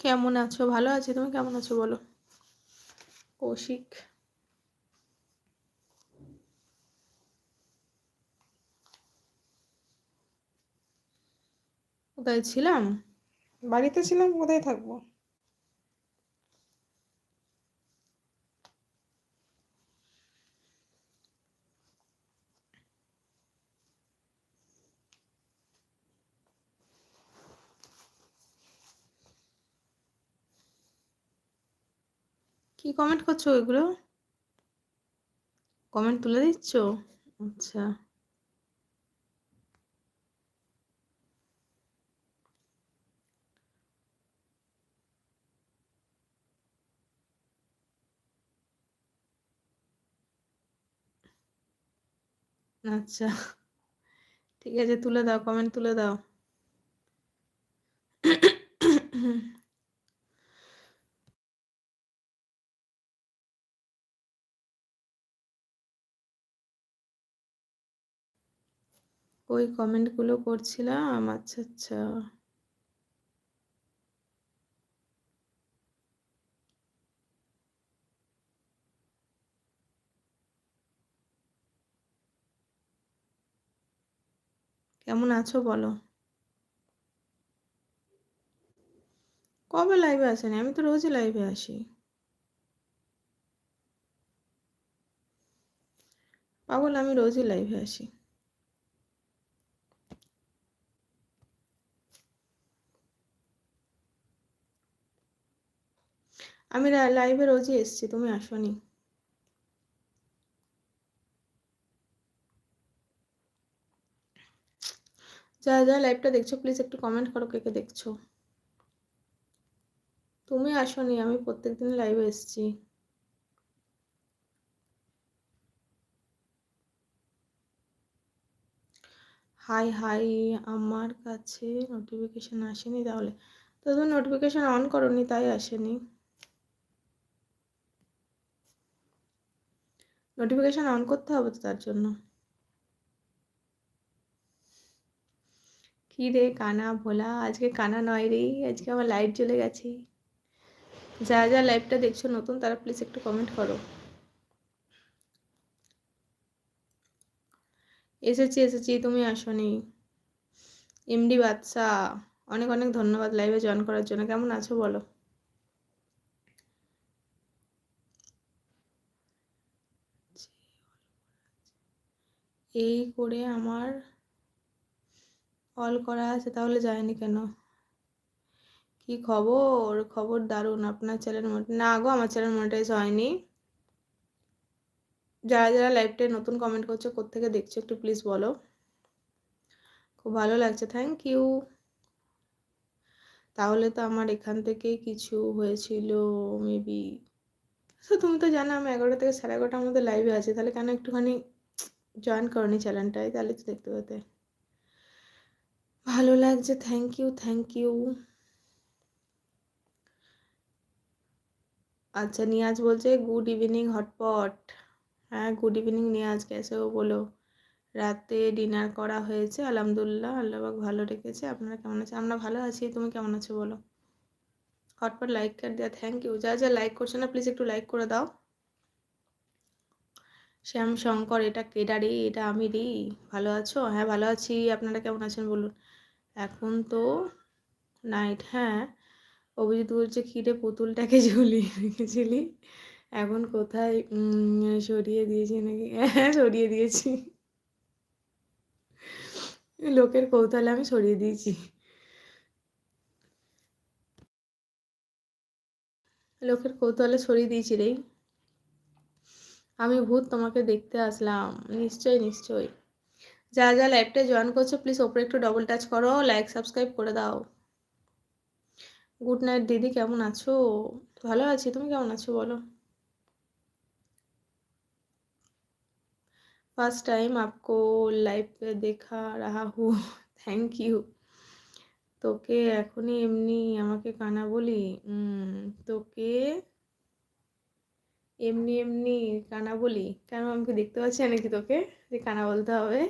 কেমন আছো? ভালো আছি। তুমি কেমন আছো বলো? কৌশিক। কোথায় ছিলাম? বাড়িতে ছিলাম কোথায় থাকব? কি কমেন্ট করছ ওইগুলো? কমেন্ট তুলে দিচ্ছ? আচ্ছা। আচ্ছা। ঠিক আছে, তুলে দাও কমেন্ট তুলে দাও। ওই কমেন্টগুলো করছিলাম আচ্ছা আচ্ছা। কেমন আছো বলো? কবে লাইভে আসেনি? আমি তো রোজই লাইভে আসি। পাগল, আমি রোজই লাইভে আসি। আমি লাইভে রোজই এসছি, তুমি আসনি। যা যা লাইভটা দেখছ প্লিজ একটু কমেন্ট করো কে কে দেখছ। তুমি আসনি, আমি প্রত্যেকদিন লাইভে এসছি। হাই হাই আমার কাছে নোটিফিকেশান আসেনি তাহলে। তো তুমি নোটিফিকেশান অন করনি, তাই আসেনি। নোটিফিকেশান অন করতে হবে তো তার জন্য। কি রে কানা ভোলা, আজকে কানা নয় রে, আজকে আমার লাইট জ্বলে গেছে। যা যা লাইভটা দেখছ নতুন, তারা প্লিজ একটু কমেন্ট করো। এসেছি এসেছি, তুমি আসনি। এমডি বাদশা অনেক অনেক ধন্যবাদ লাইভে জয়েন করার জন্য। কেমন আছো বলো? এই করে আমার কল করা আছে, তাহলে যায়নি কেন? কি খবর? খবর দারুণ, আপনার চ্যানেল না গো, আমার চ্যানেল মনিটাইজ হয়নি। যারা যারা লাইভটায় নতুন কমেন্ট করছ কোথেকে দেখছ একটু প্লিজ বলো। খুব ভালো লাগছে থ্যাংক ইউ তাহলে তো আমার এখান থেকে কিছু হয়েছিল মেবি তো তুমি তো জানো, আমি এগারোটা থেকে সাড়ে এগারোটার মধ্যে লাইভে আছি, তাহলে কেন একটুখানি জয়েন করনি চ্যানেলটায় তাহলে তো দেখতে পেতে। ভালো লাগছে থ্যাংক ইউ থ্যাংক ইউ আচ্ছা নিয়াজ বলছে গুড ইভিনিং হটপট হ্যাঁ গুড ইভিনিং নিয়াজ, কেসে ও বলো। রাতে ডিনার করা হয়েছে, আলহামদুলিল্লাহ আল্লাহবাক ভালো রেখেছে। আপনারা কেমন আছে আমরা ভালো আছি, তুমি কেমন আছো বলো? হটপট লাইক কার দেওয়া থ্যাংক ইউ যা যা লাইক করছে না প্লিজ একটু লাইক করে দাও। শ্যাম শঙ্কর এটা কেডা রে? এটা আমি রে? ভালো আছো? হ্যাঁ ভালো আছি। আপনারা কেমন আছেন বলুন? এখন তো নাইট হ্যাঁ। অভিজিৎ বলছে খিদে পুতুলটাকে ঝুলিয়ে রেখেছিলি? এখন কোথায়? সরিয়ে দিয়েছি নাকি? হ্যাঁ সরিয়ে দিয়েছি। লোকের কৌতূহলে আমি সরিয়ে দিয়েছি। লোকের কৌতূহলে সরিয়ে দিয়েছি রে। আমি ভূত তোমাকে দেখতে আসলাম নিশ্চয় নিশ্চয় যা যা লাইভটা জয়েন করছো প্লিজ ওপরে একটু ডবল টাচ করো লাইক সাবস্ক্রাইব করে দাও গুড নাইট দিদি কেমন আছো ভালো আছি তুমি কেমন আছো বলো फर्स्ट टाइम आपको लाइव पे देखा रहा हूँ থ্যাংক ইউ তোকে এখনই এমনি আমাকে কানা বলি তোকে এমনি এমনি কানা বলি। কেন আমাকে দেখতে পাচ্ছি নাকি তোকে? যে কানা বলতে হবে।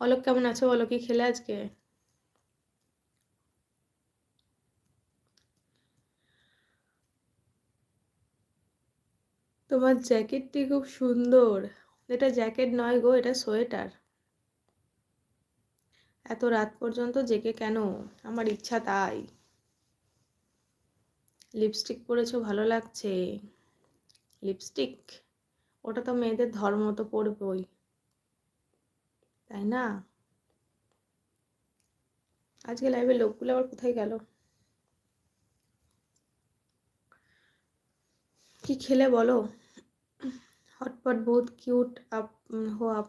অলোক, কেমন আছো? বলো, কি খেলে আজকে? তোমার জ্যাকেটটি খুব সুন্দর। এটা জ্যাকেট নয় গো, এটা সোয়েটার। এত রাত পর্যন্ত জেগে কেন? আমার ইচ্ছা তাই। লিপস্টিক পরেছো, ভালো লাগছে। লিপস্টিক? ওটা তো মেয়েদের ধর্ম তো পড়বই তাই না? আজকে লাইভে লোকগুলো আবার কোথায় গেল? কি খেলে বলো? হটপট বহুত কিউট আপ হো আপ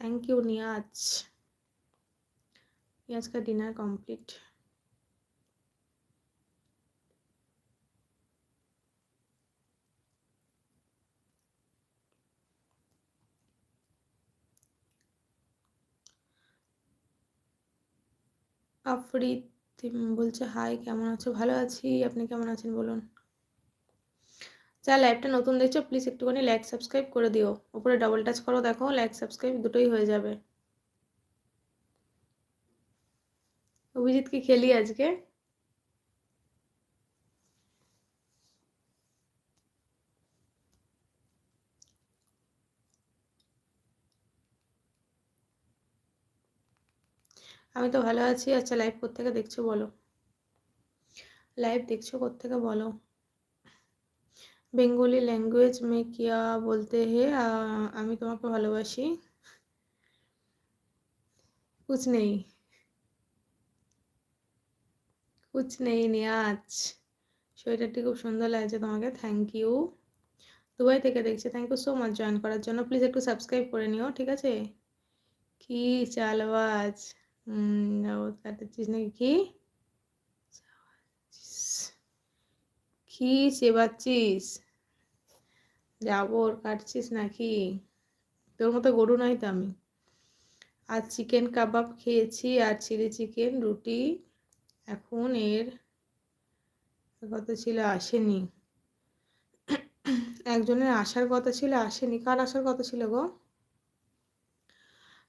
थैंक यू नियाज नियाज का डिनर कंप्लीट আফরিদ বলছে হাই কেমন আছো ভালো আছি আপনি কেমন আছেন বলুন যা লাইভটা নতুন দেখছো প্লিজ একটুখানি লাইক সাবস্ক্রাইব করে দিও উপরে ডবল টাচ করো দেখো লাইক সাবস্ক্রাইব দুটোই হয়ে যাবে অভিজিৎ কি খেলি আজকে। আমি তো ভালো আছি। আচ্ছা লাইভ কোথেকে দেখছ বলো? লাইভ দেখছ কোথেকে বলো? বেঙ্গলি ল্যাঙ্গুয়েজ মে কিয়া বলতে হে আমি তোমাকে ভালোবাসি। কুছ নেই। কুছ নেই নিয়াজ। সোয়েটারটি খুব সুন্দর লাগছে তোমাকে থ্যাংক ইউ দুবাই থেকে দেখছি thank you so much join করার জন্য। প্লিজ একটু সাবস্ক্রাইব করে নিও, ঠিক আছে? কি চালবাজ। কাটাচ্ছিস নাকি? কি? কি চেবাচ্ছিস? যাবর কাটছিস নাকি? তোর মতো গরু নয় তো আমি। আর চিকেন কাবাব খেয়েছি, আর চিলি চিকেন রুটি। এখন এর কথা ছিল আসেনি। একজনের আসার কথা ছিল, আসেনি। কার আসার কথা ছিল গো?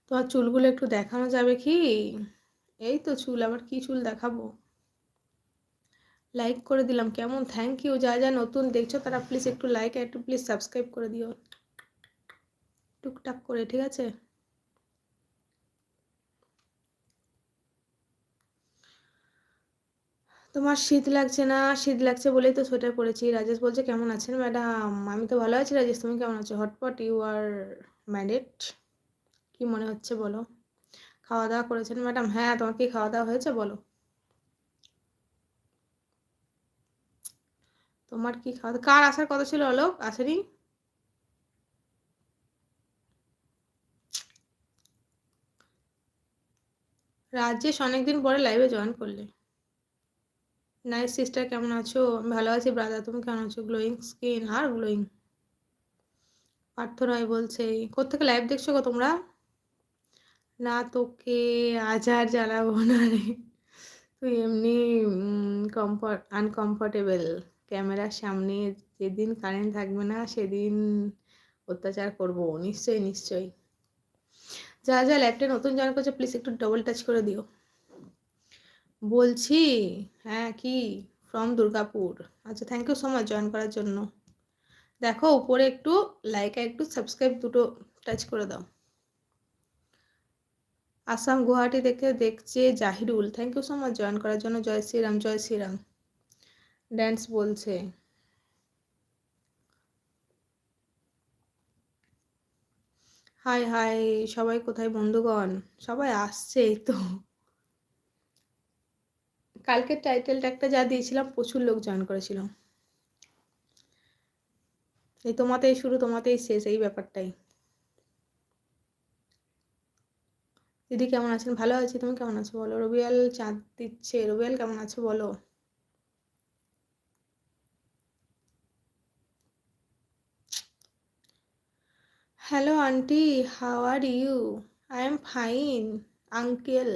তোমার চুলগুলো একটু দেখানো যাবে কি? এই তো চুল, আবার কি চুল দেখাবো? লাইক করে দিলাম, কেমন? থ্যাংক ইউ যা যা নতুন দেখছ, তারা প্লিজ একটু লাইক একটু প্লিজ সাবস্ক্রাইব করে দিও। টুকটাক করে, ঠিক আছে? তোমার শীত লাগছে না? শীত লাগছে বলেই তো সোয়েটার পরেছি। রাজেশ বলছে, কেমন আছেন ম্যাডাম? আমি তো ভালো আছি রাজেশ, তুমি কেমন আছো? হটপট ইউ আর ম্যারিড কি মনে হচ্ছে বলো? খাওয়া দাওয়া করেছেন ম্যাডাম? হ্যাঁ তোমার কি খাওয়া দাওয়া হয়েছে বলো? তোমার কি খাওয়া কার আসার কথা ছিল অলোক আসেনি? রাজেশ অনেকদিন পরে লাইভে জয়েন করলে। নাইস সিস্টার কেমন আছো? ভালো আছি ব্রাদার তুমি কেমন আছো? গ্লোয়িং স্কিন আর গ্লোয়িং পার্থ রায় বলছে কোথেকে লাইভ দেখছ গো তোমরা? না তোকে আজ আর জ্বালাবো না রে। তুই এমনি কমফর্ট আনকমফর্টেবল ক্যামেরার সামনে যেদিন কারেন্ট থাকবে না, সেদিন অত্যাচার করব। নিশ্চয়ই নিশ্চয়ই। যা যা ল্যাপটে নতুন জয়েন করছে প্লিজ একটু ডবল টাচ করে দিও। বলছি হ্যাঁ কি? ফ্রম দুর্গাপুর আচ্ছা thank you so much join করার জন্য। দেখো, উপরে একটু লাইক আর একটু সাবস্ক্রাইব দুটো টাচ করে দাও। আসাম, গুয়াহাটি থেকে দেখছে Zahirul. Thank you so much join করার জন্য। জয় শ্রীরাম জয় শ্রীরাম। ড্যান্স বলছে। হাই হাই সবাই কোথায় বন্ধুগণ? সবাই আসছে তো। কালকের টাইটেলটা একটা যা দিয়েছিলাম, প্রচুর লোক জয়েন করেছিল। এই তোমাতেই শুরু, তোমাতেই শেষ, এই ব্যাপারটাই। দিদি কেমন আছেন? ভালো আছি, তুমি কেমন আছো বলো? রবিয়াল চাঁদ দিচ্ছে, রবিয়াল কেমন আছো বলো? Hello aunty how are you I am fine uncle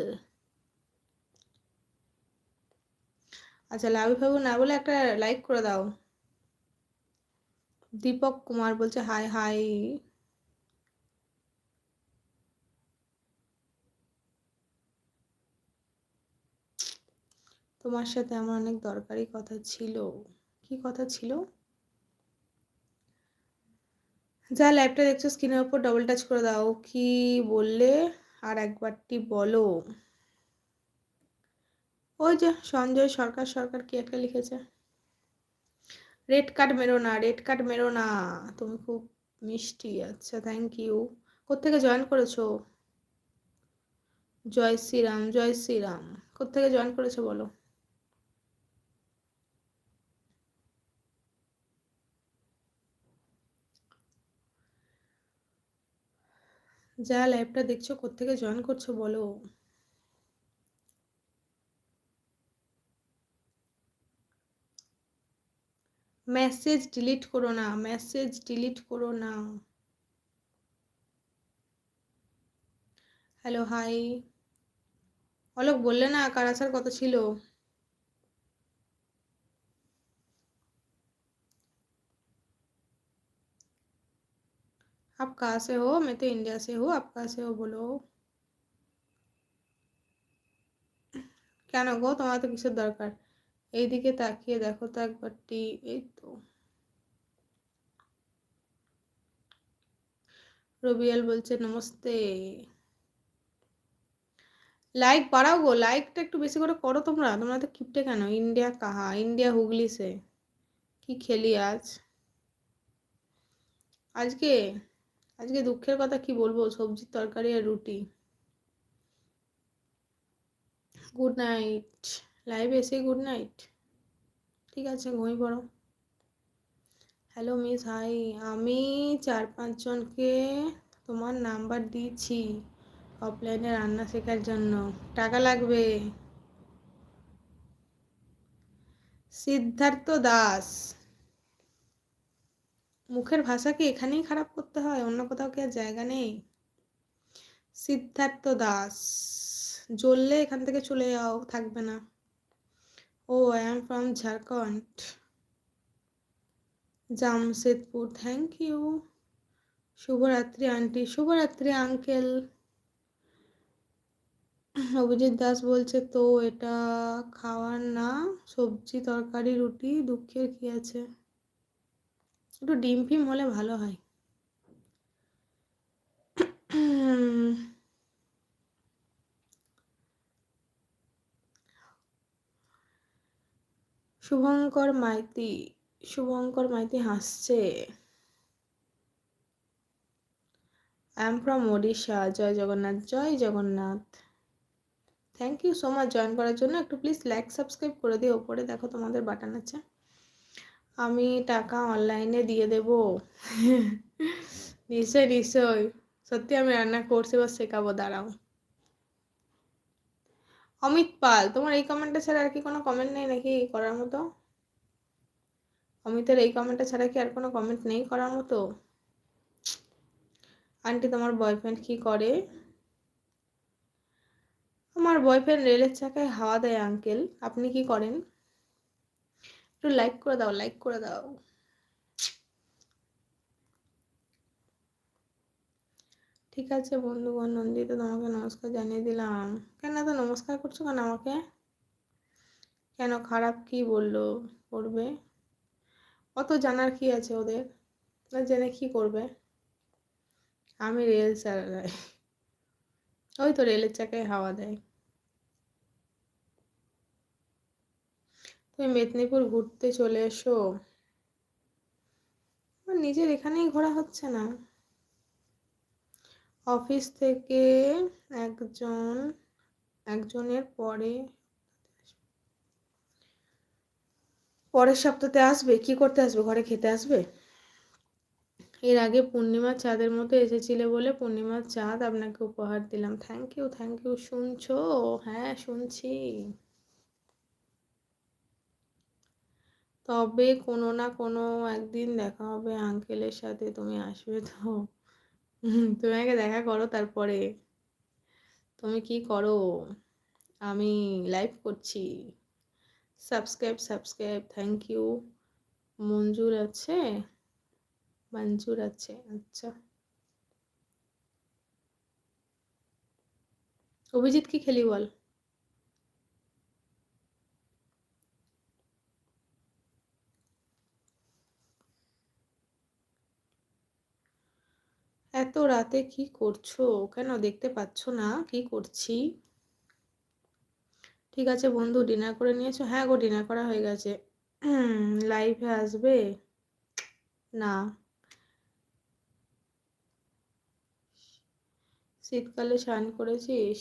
আচ্ছা লাভি ভাবু না বলে একটা লাইক করে দাও। দীপক কুমার বলছে, হাই হাই। তোমার সাথে আমার অনেক দরকারি কথা ছিল। কি কথা ছিল? যা ল্যাপটা দেখছ স্ক্রিনের উপর ডবল টাচ করে দাও। কি বললে? আর একবারটি বলো। ওই যে সঞ্জয় সরকার সরকার কি একটা লিখেছে? রেড কার্ড মেরো না রেড কার্ড মেরো না। তুমি খুব মিষ্টি আচ্ছা থ্যাংক ইউ কোথেকে জয়েন করেছ? জয় শ্রীরাম জয় শ্রীরাম। কোথেকে জয়েন করেছ বলো? যা লাইভটা দেখছ কোথেকে জয়েন করছ বলো? মেসেজ ডিলিট করো না মেসেজ ডিলিট করো না হ্যালো হাই অলোক বললে না কার আসার কথা ছিল आप कहाँ से हो मैं तो इंडिया से हूँ आप कहाँ से हो बोलो কেন গো তোমার তো কিসের দরকার এইদিকে তাকিয়ে দেখো তো একবারটি, এই তো। রবিয়াল বলছে, নমস্তে। লাইক বাড়াও গো লাইকটা একটু বেশি করে করো তোমরা। তোমরা তো কিপটে কেন? ইন্ডিয়া কাহা? ইন্ডিয়া হুগলি সে। কি খেলি আজ? আজকে? আজকে দুঃখের কথা কি বলব? সবজির তরকারি আর রুটি। গুড নাইট লাইভে এসে গুড নাইট ঠিক আছে, ঘুমিয়ে পড়ো। হ্যালো মিস হাই আমি চার পাঁচজনকে তোমার নাম্বার দিয়েছি অফলাইনে রান্না শেখার জন্য। টাকা লাগবে? সিদ্ধার্থ দাস। মুখের ভাষা কি এখানেই খারাপ করতে হয়? অন্য কোথাও কি আর জায়গা নেই? সিদ্ধার্থ দাস। জ্বললে এখান থেকে চলে যাও, থাকবে না। ও I am from Jharkhand Jamshedpur thank you শুভরাত্রি আন্টি শুভরাত্রি আঙ্কেল অভিজিৎ দাস বলছে, তো এটা খাওয়ার না, সবজি, তরকারি, রুটি, দুঃখের কি আছে? একটু ডিম ফিম হলে ভালো হয়। শুভঙ্কর মাইতি শুভঙ্কর মাইতি হাসছে। আই এম ফ্রম ওড়িশা জয় জগন্নাথ জয় Jagannath. Thank you so much join করার জন্য। একটু প্লিজ লাইক সাবস্ক্রাইব করে দিও। ওপরে দেখো তোমাদের বাটন আছে। আমি টাকা অনলাইনে দিয়ে দেব। নিশ্চয় নিশ্চয় সত্যি আমি রান্না করছি বা শেখাবো, দাঁড়াও। অমিত পাল, তোমার এই কমেন্টটা ছাড়া আর কি কোনো কমেন্ট নেই নাকি করার মতো? অমিতের এই কমেন্টটা ছাড়া কি আর কোনো কমেন্ট নেই করার মতো? আন্টি, তোমার বয়ফ্রেন্ড কি করে? আমার বয়ফ্রেন্ড রেলের চাকায় হাওয়া দেয় আঙ্কেল আপনি কি করেন? একটু লাইক করে দাও লাইক করে দাও। ঠিক আছে, বন্ধুগণ, নন্দিত তোমাকে নমস্কার জানিয়ে দিলাম। কেন এত নমস্কার করছ কেন আমাকে? কেন খারাপ কি বলল, করবে? অত জানার কি আছে ওদের? জেনে কি করবে? আমি রেল চালাই ওই তো রেলের চাকায় হাওয়া দেয়। তুমি মেদিনীপুর ঘুরতে চলে এসো। আমার নিজের এখানেই ঘোরা হচ্ছে না। অফিস থেকে একজন, একজনের পরে, পরের সপ্তাহে আসবে? কি করতে আসবে? ঘরে খেতে আসবে? এর আগে পূর্ণিমার চাঁদের মতো এসেছিলে বলে পূর্ণিমার চাঁদ আপনাকে উপহার দিলাম। থ্যাংক ইউ থ্যাংক ইউ শুনছো? হ্যাঁ শুনছি। তবে কোনো না কোনো একদিন দেখা হবে আঙ্কেলের সাথে, তুমি আসবে তো। তুমি আগে দেখা করো তারপরে। তুমি কি করো? আমি লাইভ করছি। Subscribe subscribe thank you Manjur আছে? মঞ্জুর আছে আচ্ছা। অভিজিৎ কি খেলি বল? এত রাতে কি করছ? কেন দেখতে পাচ্ছ না? কি করছি? ঠিক আছে বন্ধু ডিনার করে নিয়েছো? হ্যাঁ গো ডিনার করা হয়ে গেছে। লাইভে আসবে? না। শীতকালে স্নান করেছিস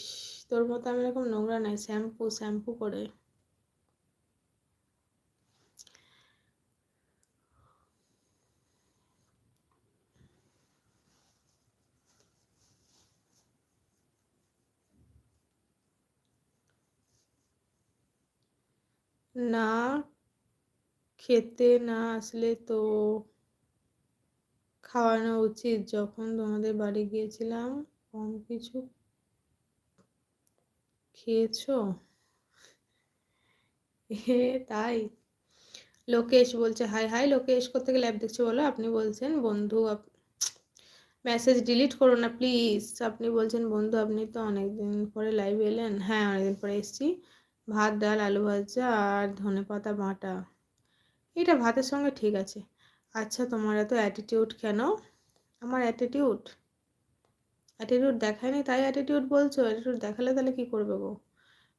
তোর মতো আমি এরকম নোংরা নাই, শ্যাম্পু শ্যাম্পু করে। না খেতে না আসলে তো খাওয়ানো উচিত। যখন তোমাদের বাড়ি গিয়েছিলাম, কম কিছু খেয়েছো? হে তাই? লোকেশ বলছে, হাই হাই, লোকেশ কোথেকে ল্যাব দেখছ বলো? আপনি বলছেন, বন্ধু মেসেজ ডিলিট করো না প্লিজ আপনি বলছেন, বন্ধু, আপনি তো অনেকদিন পরে লাইভ এলেন। হ্যাঁ অনেকদিন পরে এসেছি। ভাত, ডাল, আলু ভাজা আর ধনে পাতা বাটা। এটা ভাতের সঙ্গে ঠিক আছে। আচ্ছা তোমার এত অ্যাটিটিউড কেন? আমার অ্যাটিটিউড অ্যাটিটিউড দেখায়নি, তাই অ্যাটিটিউড বলছো? অ্যাটিটিউড দেখালে তাহলে কি করবে গো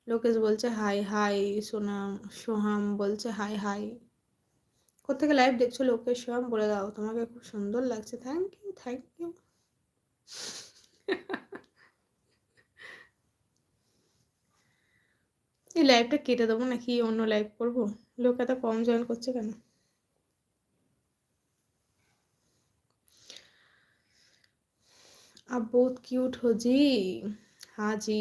লোকেশ বলছে, হাই হাই সোনাম সোহাম বলছে, হাই হাই। কোথেকে লাইভ দেখছ? লোকেশ, সোহাম, বলে দাও। তোমাকে খুব সুন্দর লাগছে। থ্যাংক ইউ থ্যাংক ইউ এই লাইভটা কেটে দেবো নাকি অন্য লাইভ করবো লোক এত কম জয়েন করছে কেন आप बहुत क्यूट हो जी हाँ जी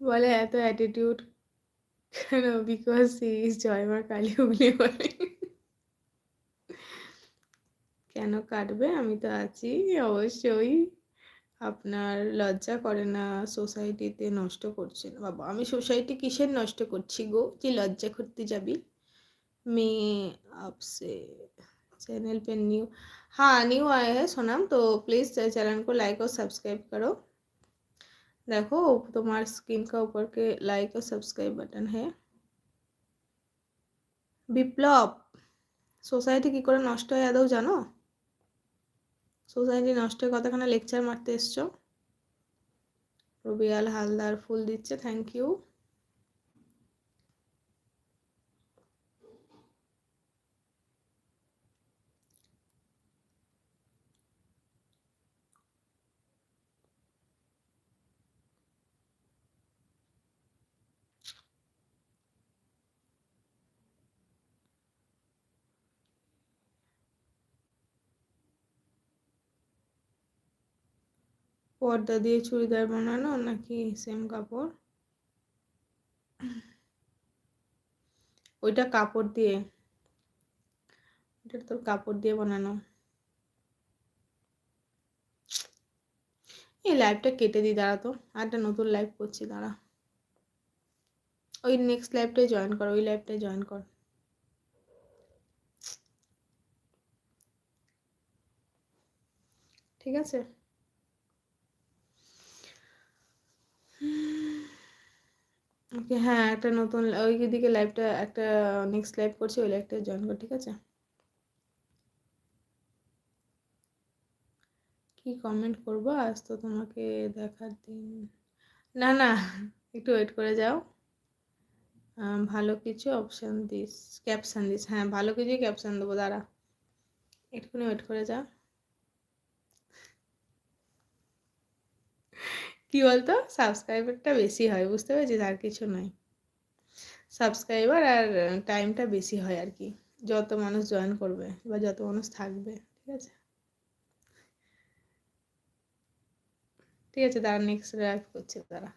বলে এত অ্যাটিটিউড কেন because C is জয়মা Kali Hooghly বলে কেন কাটবে আমি তো আছি অবশ্যই আপনার লজ্জা করে না সোসাইটিতে নষ্ট করছেন বাবা আমি সোসাইটি কিসের নষ্ট করছি গো যে লজ্জা করতে যাবি মেয়ে আপসে চ্যানেল पे न्यू हाँ न्यू आया है सोनम तो प्लीज़ चैनल को लाइक और सब्सक्राइब करो देखो तुम्हारे स्क्रीन का ऊपर के लाइक और सब्सक्राइब बटन है বিপ্লব সোসাইটি কী করে নষ্ট হয় আদৌ জানো সোসাইটি নষ্ট হয়ে কতখানা লেকচার মারতে এসছো রবিয়াল হালদার ফুল দিচ্ছে থ্যাংক ইউ পর্দা দিয়ে চুড়িদার বানানো নাকি সেম কাপড়? ওইটা কাপড় দিয়ে। ওইটা তোর কাপড় দিয়ে বানানো। এই লাইভটা কেটে দিই, দাঁড়া তো। আর একটা নতুন লাইভ করছি, দাঁড়া। ওই নেক্সট লাইভটাই জয়েন কর, ওই লাইভটাই জয়েন কর। ঠিক আছে? ওকে হ্যাঁ একটা নতুন ওই দিকে লাইভটা একটা নেক্সট লাইভ করছি, ওই লাইভটা জয়েন কর ঠিক আছে? কি কমেন্ট করব? আজ তো তোমাকে দেখার দিন। না না, একটু ওয়েট করে যাও। ভালো কিছু অপশান দিস ক্যাপশান দিস। হ্যাঁ ভালো কিছুই ক্যাপশান দেবো, দাঁড়া। একটুখানি ওয়েট করে যাও। কি বলতো? সাবস্ক্রাইবারটা বেশি হয়, বুঝতে পেরেছিস? আর কিছু নয়। সাবস্ক্রাইবার আর টাইমটা বেশি হয় আর কি। যত মানুষ জয়েন করবে বা যত মানুষ থাকবে, ঠিক আছে? ঠিক আছে তারা নেক্সট লাইভ করছে তারা